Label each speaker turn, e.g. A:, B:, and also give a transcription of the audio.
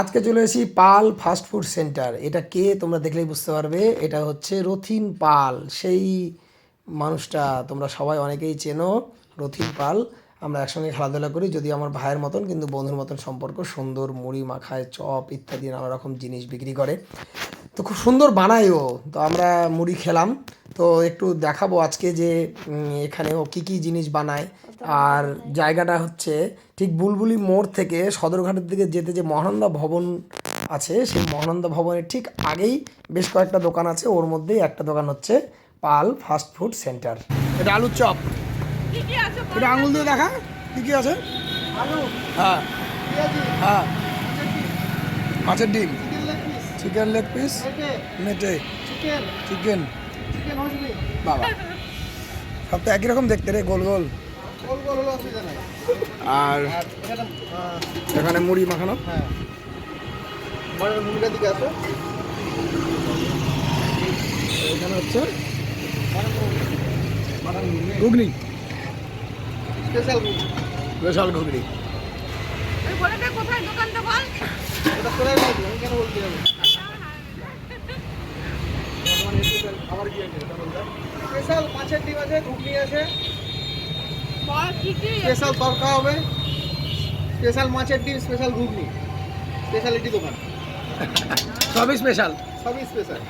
A: আজকে চলে এসেছি পাল ফাস্ট ফুড সেন্টার। এটা কে তোমরা দেখলেই বুঝতে পারবে, এটা হচ্ছে রথিন পাল। সেই মানুষটা তোমরা সবাই অনেকেই চেনো, রথিন পাল। আমরা একসঙ্গে খেলাধুলা করি যদি আমার ভাইয়ের মতন, কিন্তু বন্ধুর মতন সম্পর্ক, সুন্দর মুড়ি, মাখায়, চপ ইত্যাদি নানা রকম জিনিস বিক্রি করে। তো খুব সুন্দর বানায় ও। তো আমরা মুড়ি খেলাম। তো একটু দেখাবো আজকে যে এখানে ও কী কী জিনিস বানায়। আর জায়গাটা হচ্ছে ঠিক বুলবুলি মোড় থেকে সদরঘাটের দিকে যেতে যে মহানন্দা ভবন আছে সেই মহানন্দা ভবনের ঠিক আগেই বেশ কয়েকটা দোকান আছে। ওর মধ্যেই একটা দোকান হচ্ছে পাল ফাস্ট ফুড সেন্টার। এটা আলুর চপ। এটা আঙুল দিয়ে দেখা। কী কী আছে?
B: আলু।
A: হ্যাঁ। হ্যাঁ। মাছের ডিম।
B: চিকেন লেগ পিস
A: মেটে।
B: চিকেন
A: বাবা। সব তো একই রকম দেখতে রে গোল গোল। আর
B: এখানে
A: মুড়ি মাখানো?
B: হ্যাঁ।
A: এখানে হচ্ছে ঘুগনি।
B: স্পেশাল
A: ঘুগনি।
C: কোথায়? দোকানটা বল।
B: আবার কি আছে? স্পেশাল মাছের ডিম আছে ঘুগনি আছে।
C: বল কি কি
B: স্পেশাল তরকা হবে। স্পেশাল মাছের ডিম স্পেশাল ঘুগনি। স্পেশালিটি দোকান।
A: সবই স্পেশাল।
B: সবই স্পেশাল।